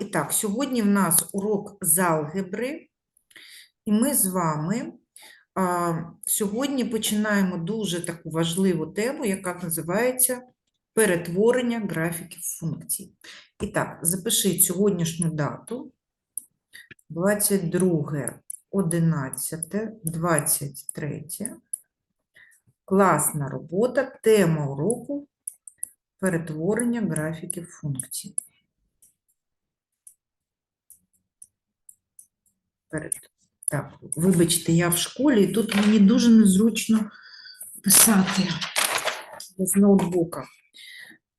І так, сьогодні в нас урок з алгебри, і ми з вами сьогодні починаємо дуже таку важливу тему, яка називається перетворення графіків функцій. І так, запишіть сьогоднішню дату 22 11 23 Класна робота, тема уроку перетворення графіків функцій. Перед... Так, вибачте, я в школі, і тут мені дуже незручно писати з ноутбука.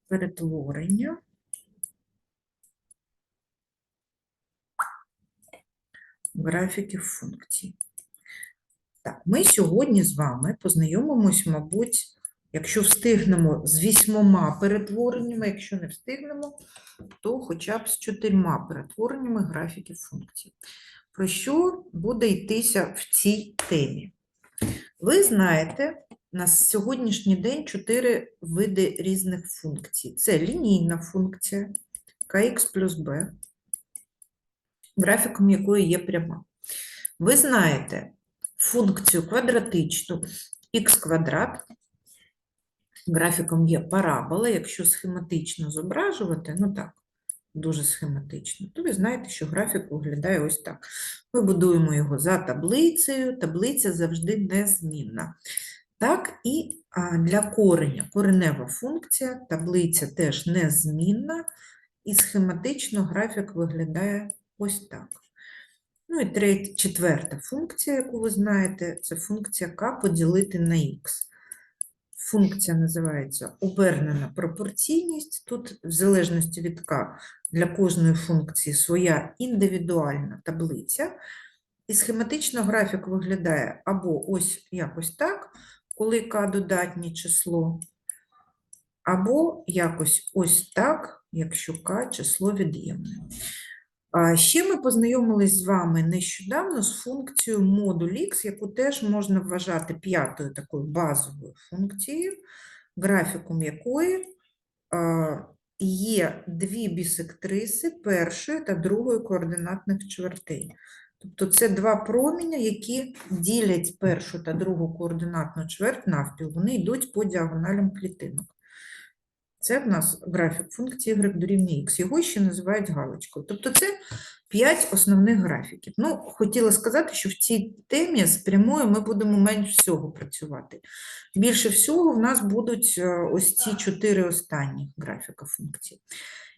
Перетворення. Графіків функцій. Так, ми сьогодні з вами познайомимось, мабуть, якщо встигнемо з вісьмома перетвореннями, якщо не встигнемо, то хоча б з чотирма перетвореннями графіків функцій. Про що буде йтися в цій темі? Ви знаєте, на сьогоднішній день чотири види різних функцій. Це лінійна функція kx плюс b, графіком якої є пряма. Ви знаєте функцію квадратичну х квадрат, графіком є парабола, якщо схематично зображувати, ну так, дуже схематично, то ви знаєте, що графік виглядає ось так. Ми будуємо його за таблицею, таблиця завжди незмінна. Так, і для кореня, коренева функція, таблиця теж незмінна, і схематично графік виглядає ось так. Ну і третя, четверта функція, яку ви знаєте, це функція k поділити на х. Функція називається обернена пропорційність. Тут, в залежності від k, для кожної функції своя індивідуальна таблиця. І схематично графік виглядає або ось якось так, коли k додатнє число, або якось ось так, якщо k число від'ємне. Ще ми познайомились з вами нещодавно з функцією модуль x, яку теж можна вважати п'ятою такою базовою функцією, графіком якої є дві бісектриси першої та другої координатних чвертей. Тобто це два проміня, які ділять першу та другу координатну чверть навпіл. Вони йдуть по діагоналям клітинок. Це в нас графік функції y дорівнює x. Його ще називають галочкою. Тобто це 5 основних графіків. Ну, хотіла сказати, що в цій темі з прямою ми будемо менш всього працювати. Більше всього в нас будуть е, ось ці чотири останні графіка функцій.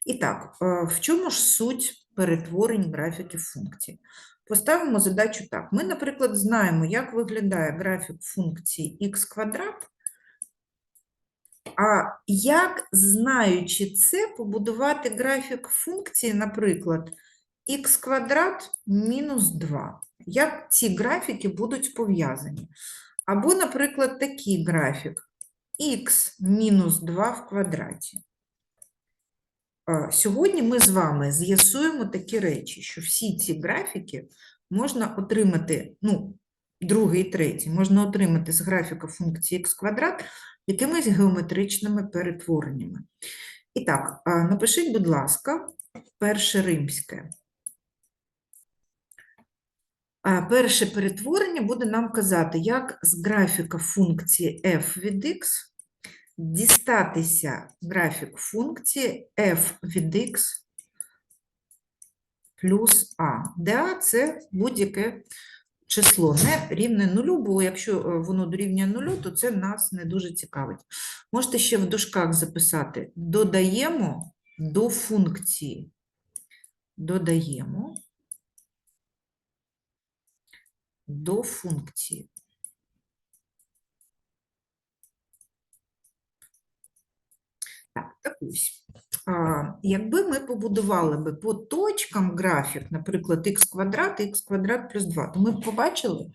І так, е, в чому ж суть перетворень графіків функцій? Поставимо задачу так. Ми, наприклад, знаємо, як виглядає графік функції х квадрат, а як, знаючи це, побудувати графік функції, наприклад, х квадрат мінус 2? Як ці графіки будуть пов'язані? Або, наприклад, такий графік х мінус 2 в квадраті. Сьогодні ми з вами з'ясуємо такі речі, що всі ці графіки можна отримати, ну, другий і третій, можна отримати з графіка функції х квадрат якимись геометричними перетвореннями. І так, напишіть, будь ласка, перше римське. Перше перетворення буде нам казати, як з графіка функції f від x дістатися графік функції f від x плюс a, де a – це будь-яке число не рівне нулю, бо якщо е, воно дорівнює нулю, то це нас не дуже цікавить. Можете ще в дужках записати додаємо до функції. Додаємо до функції. Так, так ось. Якби ми побудували би по точкам графік, наприклад, х квадрат, х квадрат плюс 2, то ми б побачили,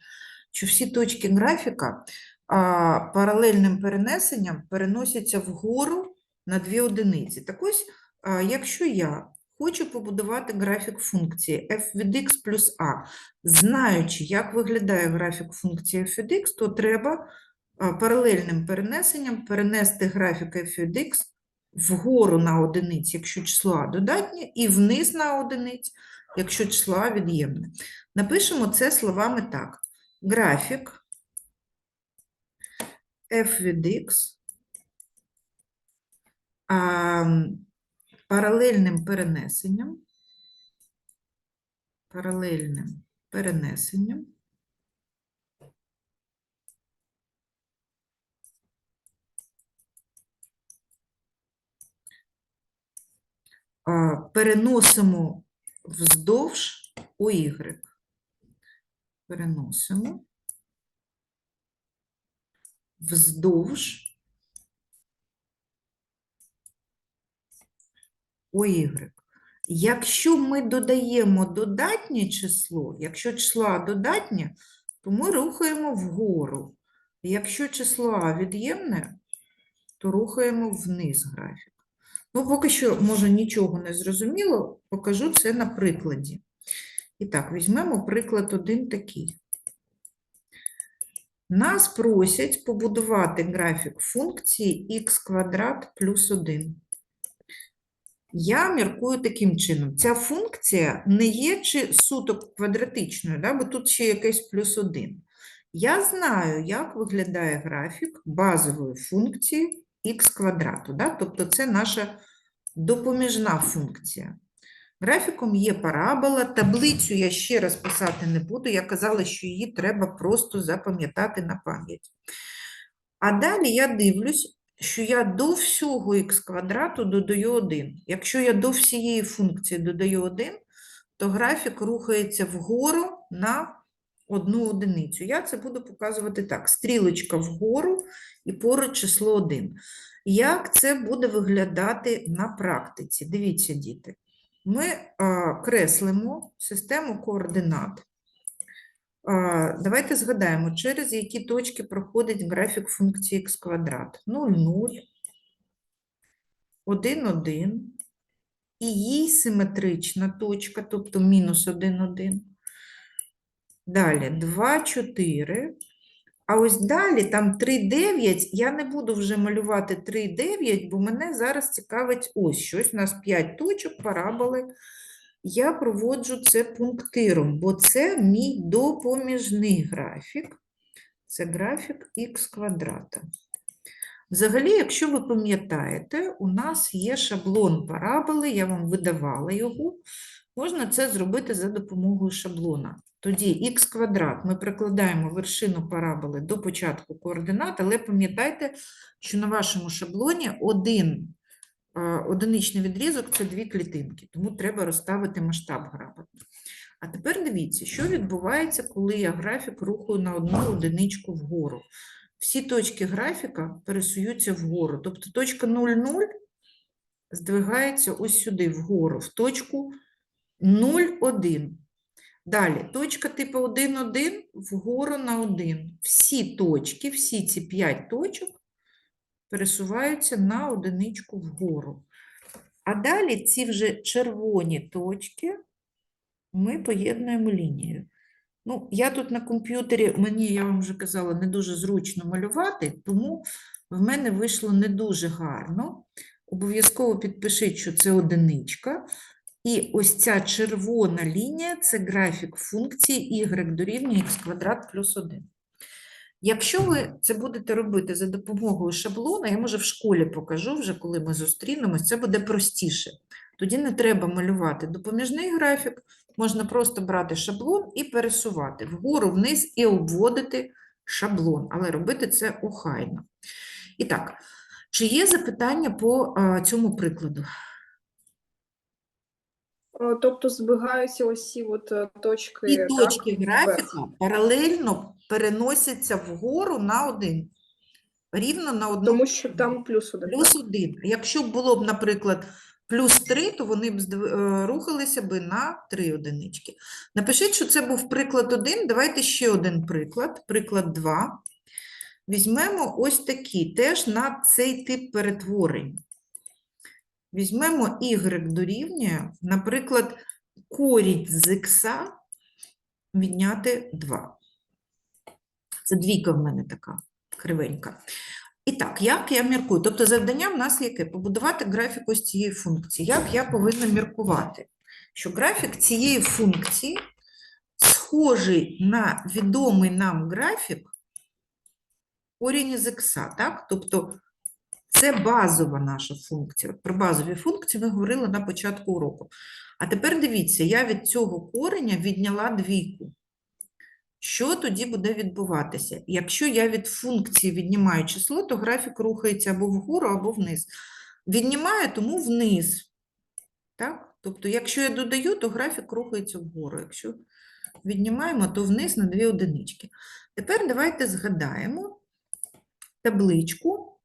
що всі точки графіка паралельним перенесенням переносяться вгору на дві одиниці. Так ось, якщо я хочу побудувати графік функції f від x плюс a, знаючи, як виглядає графік функції f від x, то треба паралельним перенесенням перенести графік f від x вгору на одиниць, якщо число А додатнє, і вниз на одиниць, якщо число від'ємне. Напишемо це словами так. Графік f від x а, паралельним перенесенням, паралельним перенесенням а, переносимо вздовж у y. Переносимо вздовж у y. Якщо ми додаємо додатнє число, якщо число А додатнє, то ми рухаємо вгору. Якщо число від'ємне, то рухаємо вниз графік. Ну, поки що, може, нічого не зрозуміло, покажу це на прикладі. І так, візьмемо приклад один такий. Нас просять побудувати графік функції х квадрат плюс 1. Я міркую таким чином. Ця функція не є чи суто квадратичною, да, бо тут ще якийсь плюс 1. Я знаю, як виглядає графік базової функції х квадрату. Да? Тобто це наша допоміжна функція. Графіком є парабола, таблицю я ще раз писати не буду, я казала, що її треба просто запам'ятати на пам'ять. А далі я дивлюсь, що я до всього х квадрату додаю 1. Якщо я до всієї функції додаю 1, то графік рухається вгору на одну одиницю. Я це буду показувати так: стрілочка вгору і поруч число 1. Як це буде виглядати на практиці? Дивіться, діти. Ми а, креслимо систему координат. А, давайте згадаємо, через які точки проходить графік функції х квадрат. 0, 0, 1, 1, і їй симетрична точка, тобто мінус 1, 1. Далі 2, 4. А ось далі, там 3, 9, я не буду вже малювати 3, 9, бо мене зараз цікавить ось щось. У нас 5 точок, параболи. Я проводжу це пунктиром, бо це мій допоміжний графік. Це графік х квадрата. Взагалі, якщо ви пам'ятаєте, у нас є шаблон параболи, я вам видавала його. Можна це зробити за допомогою шаблона. Тоді х квадрат ми прикладаємо вершину параболи до початку координат, але пам'ятайте, що на вашому шаблоні один е, одиничний відрізок це дві клітинки, тому треба розставити масштаб графіку. А тепер дивіться, що відбувається, коли я графік рухаю на одну одиничку вгору. Всі точки графіка пересуються вгору. Тобто точка 0,0 здвигається ось сюди, вгору, в точку 0,1. Далі, точка типу 1, 1 вгору на 1. Всі точки, всі ці 5 точок пересуваються на одиничку вгору. А далі ці вже червоні точки ми поєднуємо лінією. Ну, я тут на комп'ютері, мені, я вам вже казала, не дуже зручно малювати, тому в мене вийшло не дуже гарно. Обов'язково підпишіть, що це одиничка. І ось ця червона лінія – це графік функції y дорівнює х квадрат плюс 1. Якщо ви це будете робити за допомогою шаблона, я, може, в школі покажу вже, коли ми зустрінемось, це буде простіше. Тоді не треба малювати допоміжний графік, можна просто брати шаблон і пересувати вгору, вниз і обводити шаблон, але робити це охайно. І так, чи є запитання по цьому прикладу? О, Тобто збігаються ось от е, точки. І так, точки вверх. графіка паралельно переносяться вгору на один. Рівно на одну Тому що там плюс один. плюс один. Якщо б було б, наприклад, плюс 3, то вони б е, рухалися би на 3 одинички. Напишіть, що це був приклад 1. Давайте ще один приклад. Приклад 2. Візьмемо ось такий, теж на цей тип перетворень. Візьмемо y дорівнює, наприклад, корінь з х відняти 2. Це двійка в мене така кривенька. І так, як я міркую? Тобто завдання в нас яке? Побудувати графік ось цієї функції. Як я повинна міркувати? Що графік цієї функції схожий на відомий нам графік корінь із х, так? Тобто це базова наша функція. Про базові функції ми говорили на початку уроку. А тепер дивіться, я від цього кореня відняла двійку. Що тоді буде відбуватися? Якщо я від функції віднімаю число, то графік рухається або вгору, або вниз. Віднімаю, тому вниз. Так? Тобто, якщо я додаю, то графік рухається вгору. Якщо віднімаємо, то вниз на дві одинички. Тепер давайте згадаємо табличку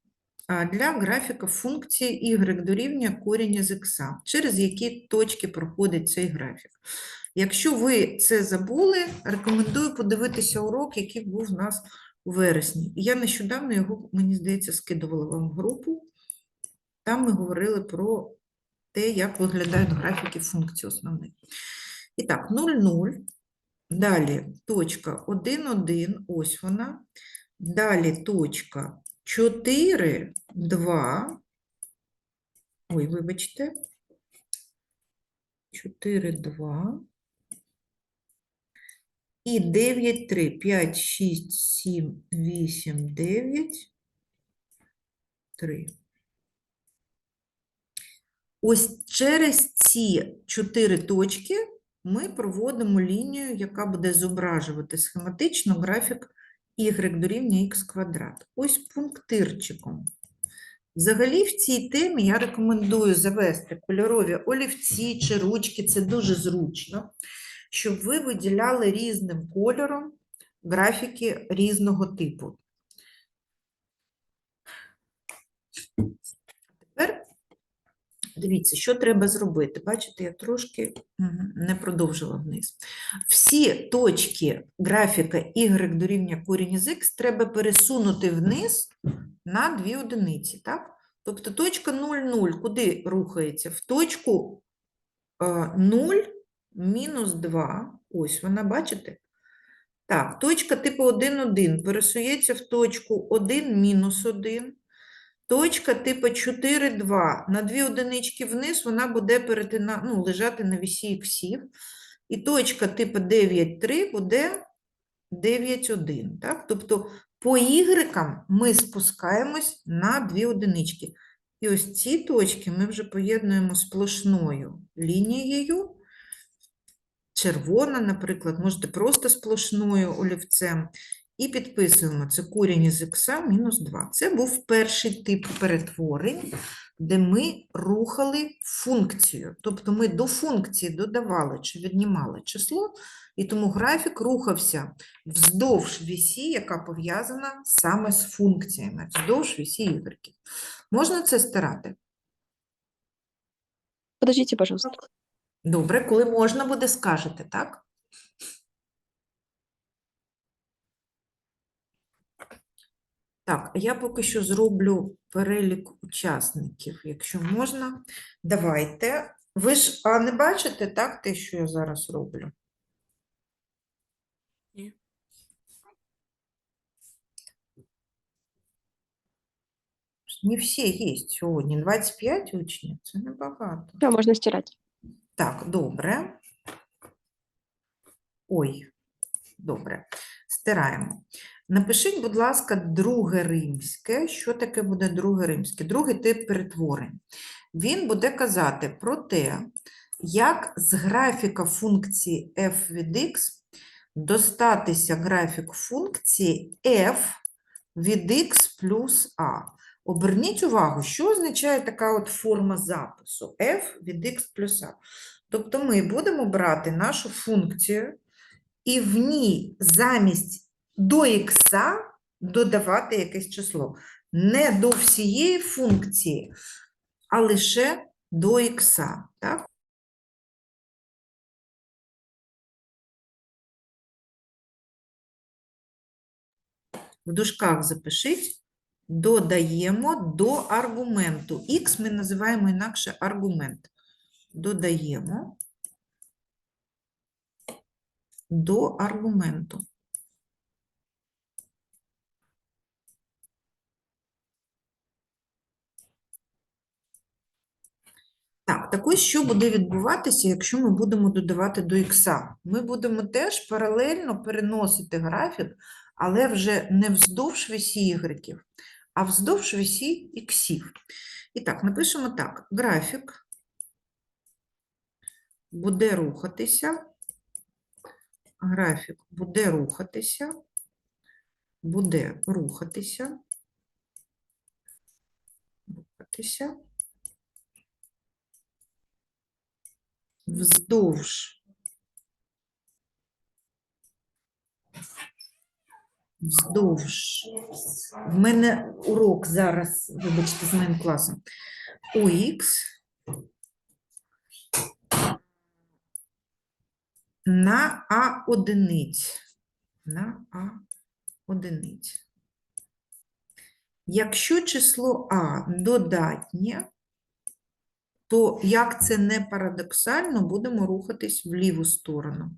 для графіка функції y дорівнює корінь із х, через які точки проходить цей графік. Якщо ви це забули, рекомендую подивитися урок, який був у нас у вересні. Я нещодавно його, мені здається, скидувала вам в групу. Там ми говорили про те, як виглядають графіки функцій основних. І так, 0,0. Далі точка 1, 1, ось вона. Далі точка 4, 2. Ой, вибачте. 4, 2. І 9, 3, 5, 6, 7, 8, 9, 3. Ось через ці чотири точки ми проводимо лінію, яка буде зображувати схематично графік y дорівнює х квадрат. Ось пунктирчиком. Взагалі, в цій темі я рекомендую завести кольорові олівці чи ручки, це дуже зручно, щоб ви виділяли різним кольором графіки різного типу. Дивіться, що треба зробити. Бачите, я трошки не продовжила вниз. Всі точки графіка y дорівнює корінь із х треба пересунути вниз на дві одиниці. Так? Тобто точка 0,0 куди рухається? В точку е, 0 мінус 2. Ось вона, бачите? Так, точка типу 1,1 пересується в точку 1 мінус 1. Точка типу 4, 2. На дві одинички вниз вона буде перетина... ну, лежати на вісі іксів. І точка типу 9, 3 буде 9, 1. Так? Тобто по ігрекам ми спускаємось на дві одинички. І ось ці точки ми вже поєднуємо сплошною лінією. Червона, наприклад, можете просто сплошною олівцем. І підписуємо це корінь із х мінус 2. Це був перший тип перетворень, де ми рухали функцію. Тобто ми до функції додавали чи віднімали число, і тому графік рухався вздовж вісі, яка пов'язана саме з функціями, вздовж вісі y. Можна це стирати? Подождите, пожалуйста. Добре, коли можна буде, скажете, так? Так, а я поки що зроблю перелік учасників, якщо можна. Давайте. Ви ж а не бачите, так, те, що я зараз роблю? Ні. Не всі є сьогодні. 25 учнів, це небагато. Все, можно стирать. Так, добре. Ой, добре. Стираємо. Напишіть, будь ласка, друге римське. Що таке буде друге римське? Другий тип перетворень. Він буде казати про те, як з графіка функції f від x достатися графік функції f від x плюс a. Оберніть увагу, що означає така от форма запису f від x плюс a. Тобто ми будемо брати нашу функцію і в ній замість до х додавати якесь число. Не до всієї функції, а лише до. Так? В дужках запишіть, додаємо до аргументу. Х ми називаємо інакше аргумент. Додаємо до аргументу. Так так ось що буде відбуватися, якщо ми будемо додавати до х. Ми будемо теж паралельно переносити графік, але вже не вздовж вісі ігреків, а вздовж вісі іксів. І так, напишемо так: графік буде рухатися, графік буде рухатися, буде рухатися, рухатися вздовж вздовж. В мене урок зараз, вибачте, з моїм класом. ОХ на А одиниць. На А одиниць. Якщо число А додатнє, то як це не парадоксально, будемо рухатись в ліву сторону.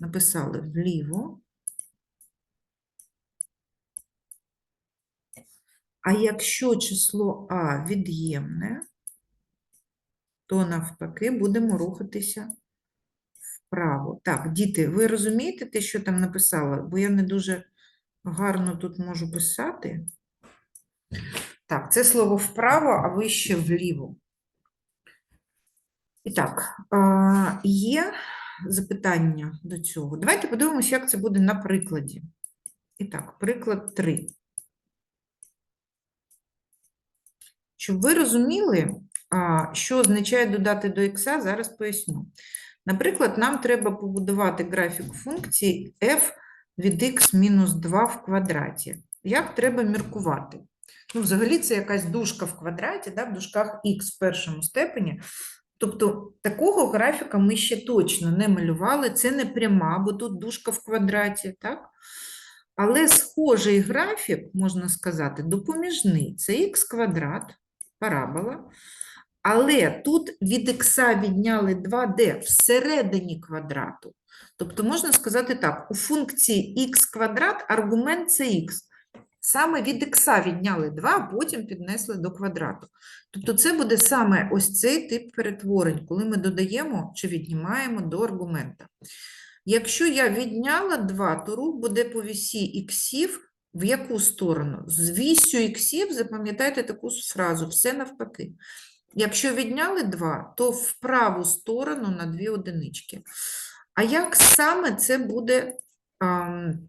Написали вліво. А якщо число А від'ємне, то навпаки будемо рухатися вправо. Так, діти, ви розумієте те, що там написала? Бо я не дуже гарно тут можу писати. Так, це слово вправо, а вище вліво. І так, є запитання до цього. Давайте подивимося, як це буде на прикладі. І так, приклад 3. Щоб ви розуміли, що означає додати до х, зараз поясню. Наприклад, нам треба побудувати графік функції f від x мінус 2 в квадраті. Як треба міркувати? Ну, взагалі, це якась дужка в квадраті, да, в дужках х в першому степені. Тобто такого графіка ми ще точно не малювали. Це не пряма, бо тут дужка в квадраті, так? Але схожий графік, можна сказати, допоміжний. Це х квадрат, парабола. Але тут від х відняли 2d всередині квадрату. Тобто можна сказати так, у функції х квадрат аргумент це х. Саме від х відняли 2, а потім піднесли до квадрату. Тобто це буде саме ось цей тип перетворень, коли ми додаємо чи віднімаємо до аргумента. Якщо я відняла 2, то рух буде по вісі іксів в яку сторону? З вісю іксів, запам'ятайте таку фразу, все навпаки. Якщо відняли 2, то в праву сторону на 2 одинички. А як саме це буде ам,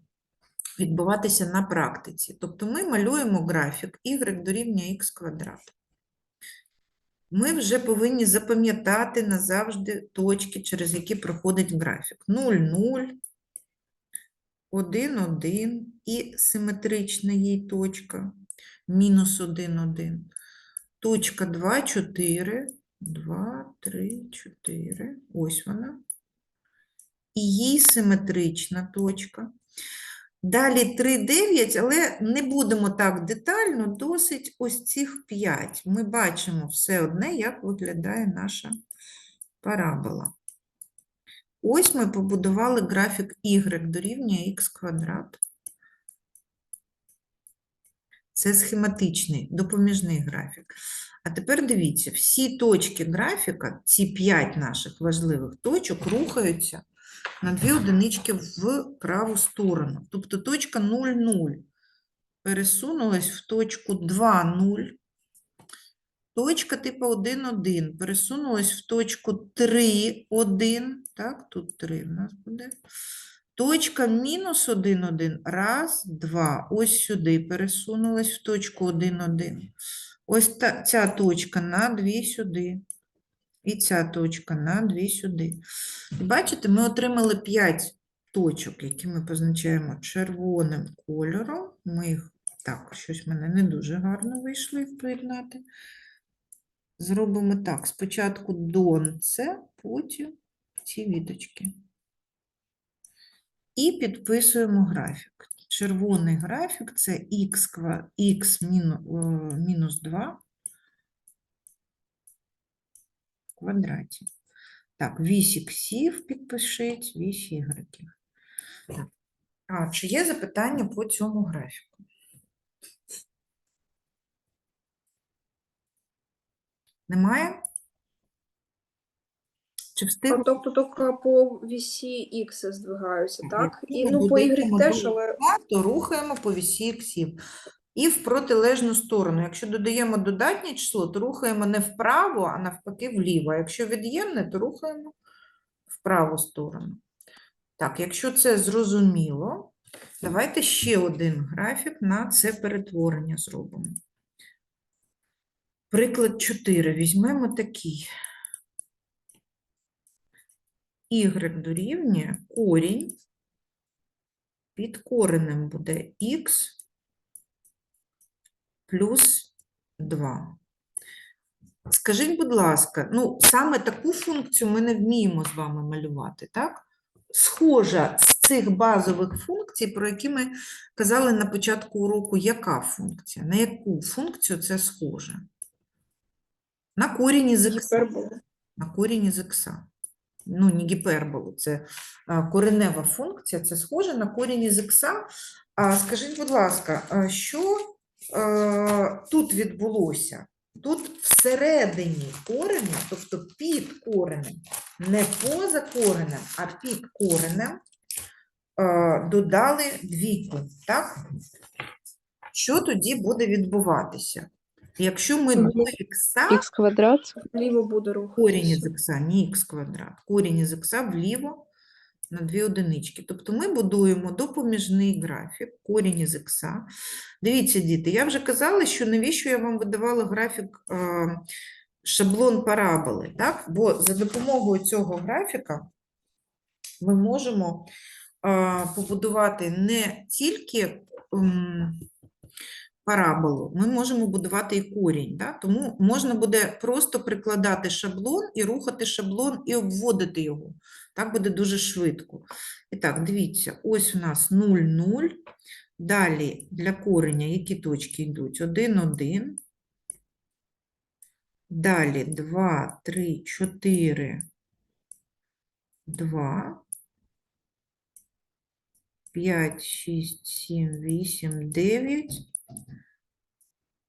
відбуватися на практиці? Тобто ми малюємо графік y дорівнює х квадрат. Ми вже повинні запам'ятати назавжди точки, через які проходить графік. 0, 0, 1, 1 і симетрична їй точка, мінус 1, 1. Точка 2, 4, 2, 3, 4. Ось вона. І їй симетрична точка. Далі 3, 9, але не будемо так детально, досить ось цих 5. Ми бачимо все одне, як виглядає наша парабола. Ось ми побудували графік y дорівнює х квадрат. Це схематичний, допоміжний графік. А тепер дивіться, всі точки графіка, ці 5 наших важливих точок, рухаються на 2 одинички в праву сторону. Тобто точка 0, 0 пересунулась в точку 2, 0. Точка типу 1, 1 пересунулась в точку 3, 1. Так, тут 3 в нас буде. Точка мінус 1, 1. Раз, два. Ось сюди пересунулась в точку 1, 1. Ось та, ця точка на 2 сюди. І ця точка на 2 сюди. І бачите, ми отримали 5 точок, які ми позначаємо червоним кольором. Ми їх, так, щось в мене не дуже гарно вийшло їх поєднати. Зробимо так: спочатку донце, потім ці віточки. І підписуємо графік. Червоний графік це х, е, мінус 2 в квадраті. Так, вісь іксів підпишіть, вісь ігреків. А, чи є запитання по цьому графіку? Немає? Чи встиг? Тобто тільки по вісі X здвигаються, так? І ну по Y теж, але то рухаємо по вісі іксів. І в протилежну сторону. Якщо додаємо додатнє число, то рухаємо не вправо, а навпаки вліво. Якщо від'ємне, то рухаємо в праву сторону. Так, якщо це зрозуміло, давайте ще один графік на це перетворення зробимо. Приклад 4. Візьмемо такий. Y дорівнює корінь. Під коренем буде х плюс 2. Скажіть, будь ласка, ну саме таку функцію ми не вміємо з вами малювати, так? Схожа з цих базових функцій, про які ми казали на початку уроку, яка функція? На яку функцію це схоже? На корінь із ікса. На корінь із ікса. Ну, не гіперболу, це коренева функція, це схоже на корінь із ікса. А скажіть, будь ласка, що е, тут відбулося? Тут всередині кореня, тобто під коренем, не поза коренем, а під коренем е, додали двійку, так? Що тоді буде відбуватися? Якщо ми до ікса Х квадрат Вліво буде корінь із рухатися. х, не х квадрат. Корінь із х вліво на дві одинички. Тобто ми будуємо допоміжний графік, корінь із х. Дивіться, діти, я вже казала, що навіщо я вам видавала графік е, шаблон параболи, так? Бо за допомогою цього графіка ми можемо е, побудувати не тільки м, параболу, ми можемо будувати і корінь. Да? Тому можна буде просто прикладати шаблон і рухати шаблон і обводити його. Так буде дуже швидко. І так, дивіться, ось у нас 0, 0. Далі для кореня які точки йдуть? 1, 1. Далі 2, 3, 4, 2. 5, 6, 7, 8, 9,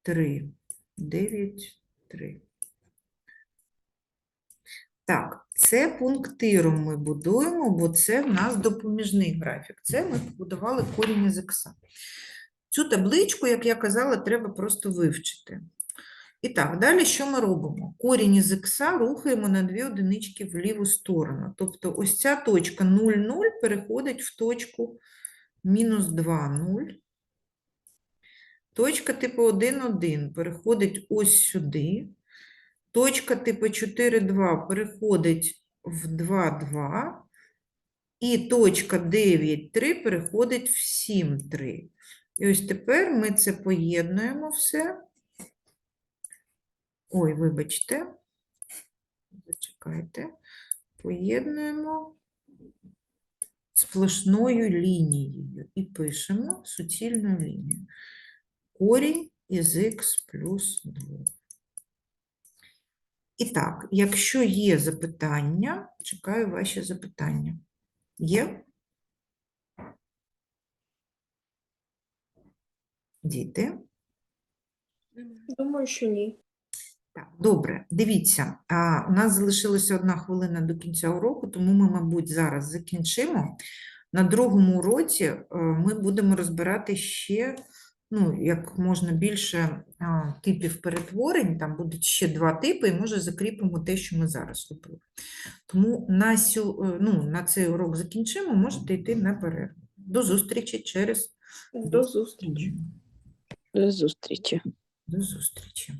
3, 9, 3. Так, це пунктиром ми будуємо, бо це в нас допоміжний графік. Це ми побудували корінь із ікса. Цю табличку, як я казала, треба просто вивчити. І так, далі що ми робимо? Корінь із ікса рухаємо на дві одинички в ліву сторону. Тобто ось ця точка 0, 0 переходить в точку мінус 2, 0. Точка типу 1, 1 переходить ось сюди. Точка типу 4, 2 переходить в 2, 2. І точка 9, 3 переходить в 7, 3. І ось тепер ми це поєднуємо все. Ой, вибачте. Зачекайте. Поєднуємо сплошною лінією і пишемо суцільну лінію. Корінь із х плюс 2. І так, якщо є запитання, чекаю ваші запитання. Є? Діти? Думаю, що ні. Так, добре, дивіться, а, у нас залишилася одна хвилина до кінця уроку, тому ми, мабуть, зараз закінчимо. На другому уроці е, ми будемо розбирати ще, ну, як можна більше а, типів перетворень, там будуть ще два типи, і може закріпимо те, що ми зараз робили. Тому на, сю, е, ну, на цей урок закінчимо, можете йти на перерву. До зустрічі через До зустрічі. до зустрічі. До зустрічі.